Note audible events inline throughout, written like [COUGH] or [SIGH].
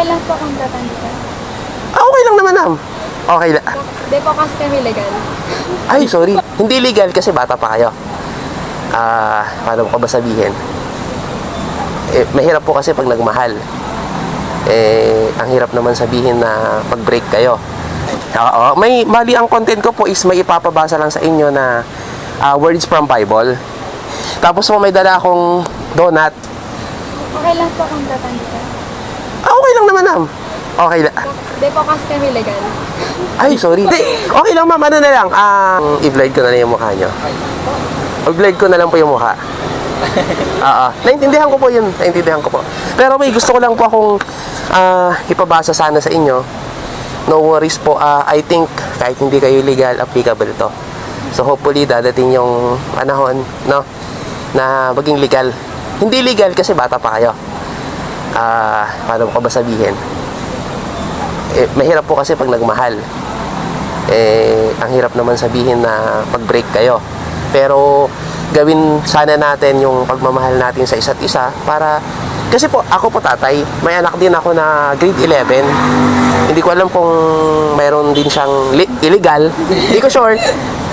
Okay lang po kung tatanda. Ah, okay lang naman, ma'am. Okay lang. Hindi po kasi kami legal. Ay, sorry. Hindi legal kasi bata pa kayo. Ah, paano ko ba sabihin? Eh, mahirap po kasi pag nagmahal. Eh, ang hirap naman sabihin na pag-break kayo. Oo, may mali ang content ko po is may ipapabasa lang sa inyo na ah, words from Bible. Tapos po may dala akong donut. Okay lang po kung tatanda. Okay lang naman, ma'am. Okay lang. Hindi po kasi kami legal. Ay, sorry. Hindi, okay lang ma'am, ano na lang. Ah, i-vlog ko na lang yung mukha nyo. I-vlog ko na lang po yung mukha. [LAUGHS] Oo. Naintindihan ko po yun. Naintindihan ko po. Pero may gusto ko lang po akong ah, ipabasa sana sa inyo. No worries po. Ah, I think kahit hindi kayo legal, applicable to. So hopefully dadating yung panahon, no? Na maging legal. Hindi legal kasi bata pa kayo. Ah, paano ko ba sabihin? eh, mahirap po kasi pag nagmahal. Eh, ang hirap naman sabihin na pag-break kayo. Pero gawin sana natin yung pagmamahal natin sa isa't isa para kasi po ako po tatay, may anak din ako na grade 11. Hindi ko alam kung mayroon din siyang illegal. Hindi ko sure.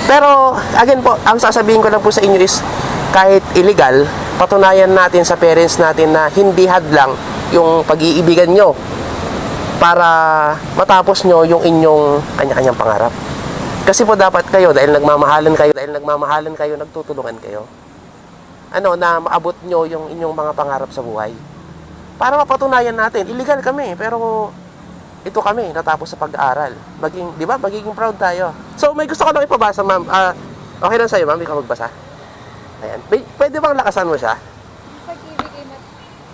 Pero again po, ang sasabihin ko lang po sa inyo is kahit illegal, patunayan natin sa parents natin na hindi hadlang yung pag-iibigan nyo para matapos nyo yung inyong kanya-kanyang pangarap. Kasi po dapat kayo, dahil nagmamahalan kayo, dahil nagmamahalan kayo, nagtutulungan kayo. Ano, na maabot nyo yung inyong mga pangarap sa buhay. Para mapatunayan natin, illegal kami, pero ito kami, natapos sa pag-aaral. Maging, di ba, magiging proud tayo. So, may gusto ko lang ipabasa, ma'am. Ah, okay lang sa'yo, ma'am, ikaw magbasa. Ayan. May, pwede bang lakasan mo siya? Ang pag-ibig ay mat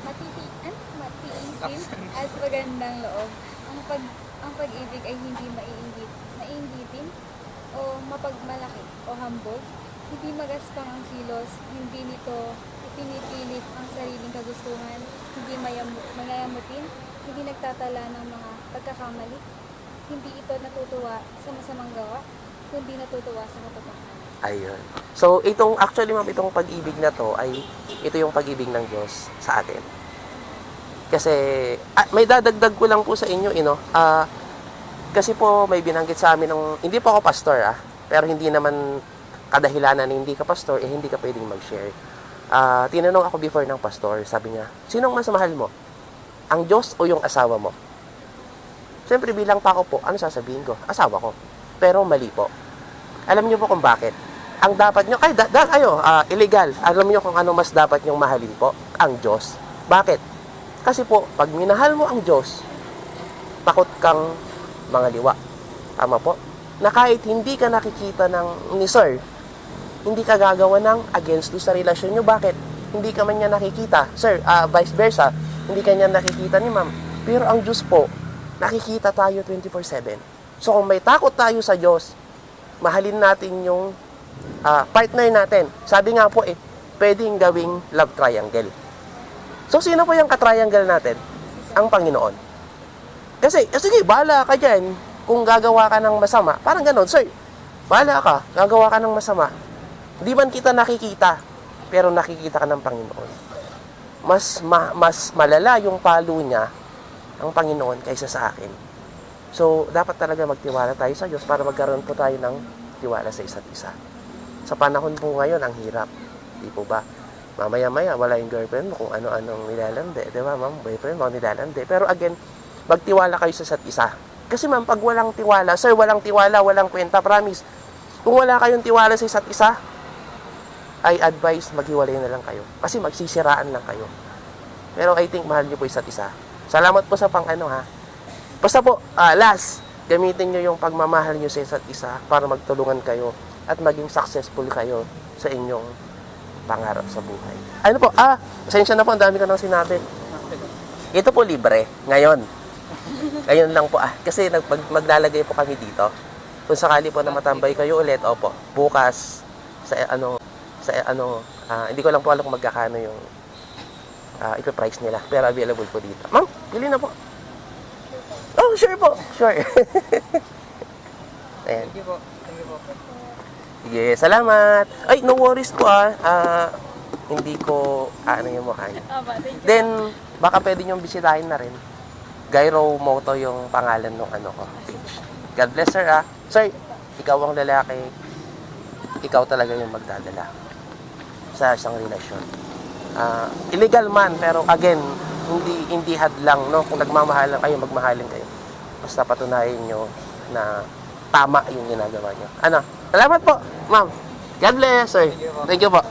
matitian, matiisin at magandang loob. Ang pag ang pag-ibig ay hindi maiinggit, maiinggitin o mapagmalaki o hambog. Hindi magaspang ang kilos, hindi nito ipinipilit ang sariling kagustuhan, hindi mayam- mayayamutin, hindi nagtatala ng mga pagkakamali, hindi ito natutuwa sa masamang gawa, kundi natutuwa sa katotohanan. Ayun. So, itong, actually ma'am, itong pag-ibig na to ay, ito yung pag-ibig ng Diyos sa atin. Kasi, ah, may dadagdag ko lang po sa inyo, ino, ah, kasi po may binanggit sa amin ng, hindi po ako pastor ah, pero hindi naman kadahilanan na hindi ka pastor, eh hindi ka pwedeng mag-share. Ah, tinanong ako before ng pastor, sabi niya, sinong mas mahal mo? Ang Diyos o yung asawa mo? Siyempre bilang tao po, ano sasabihin ko? Asawa ko. Pero mali po. Alam niyo po kung bakit? Ang dapat nyo, ay, da, da, ayo, ah, illegal. Alam niyo kung ano mas dapat nyong mahalin po? Ang Diyos. Bakit? Kasi po, pag minahal mo ang Diyos, takot kang mga liwa. Tama po? Na kahit hindi ka nakikita ng ni Sir, hindi ka gagawa ng against do sa relasyon nyo. Bakit? Hindi ka man niya nakikita. Sir, ah, vice versa, hindi ka niya nakikita ni ma'am. Pero ang Diyos po, nakikita tayo 24-7. So kung may takot tayo sa Diyos, mahalin natin yung ah, partner natin. Sabi nga po eh, pwedeng gawing love triangle. So sino po yung katriangle natin? Ang Panginoon. Kasi, eh, sige, bahala ka dyan. Kung gagawa ka ng masama, parang ganon, sir, bahala ka, gagawa ka ng masama. Di man kita nakikita, pero nakikita ka ng Panginoon. Mas, ma- mas malala yung palo niya, ang Panginoon, kaysa sa akin. So, dapat talaga magtiwala tayo sa Diyos para magkaroon po tayo ng tiwala sa isa't isa. Sa panahon po ngayon, ang hirap. Di po ba? Mamaya-maya, wala yung girlfriend mo kung ano-anong nilalande. Di ba, ma'am? Boyfriend mo, nilalande. Pero again, magtiwala kayo sa isa't isa. Kasi ma'am, pag walang tiwala, sir, walang tiwala, walang kwenta, promise. Kung wala kayong tiwala sa isa't isa, I advise maghiwalay na lang kayo. Kasi magsisiraan lang kayo. Pero I think mahal niyo po isa't isa. Salamat po sa pang ano ha. Basta po, ah, last, gamitin niyo yung pagmamahal niyo sa isa't isa para magtulungan kayo at maging successful kayo sa inyong pangarap sa buhay. Ano po? Ah, pasensya na po, ang dami ko nang sinabi. Ito po libre, ngayon. [LAUGHS] Ngayon lang po ah, kasi nag, mag, maglalagay po kami dito. Kung sakali po na matambay kayo ulit, opo, bukas sa eh, ano sa eh, ano, ah, hindi ko lang po alam kung magkakano yung ah, ipa-price nila, pero available po dito. Ma'am, pili na po. Oh, sure po. Sure. [LAUGHS] Ayan. Thank you po. Thank you po. Sige, salamat. Ay, no worries po ah. Ah, hindi ko, ah, ano yung mukha niya. Then, baka pwede niyong bisitahin na rin. Gyro Moto yung pangalan ng ano ko, page. God bless, sir, ah. Sir, ikaw ang lalaki. Ikaw talaga yung magdadala sa isang relasyon. Ah, illegal man, pero again, hindi hindi hadlang, no? Kung nagmamahalan kayo, magmahalin kayo. Basta patunayan nyo na tama yung ginagawa nyo. Ano? Salamat po, ma'am. God bless, sir. Thank you po.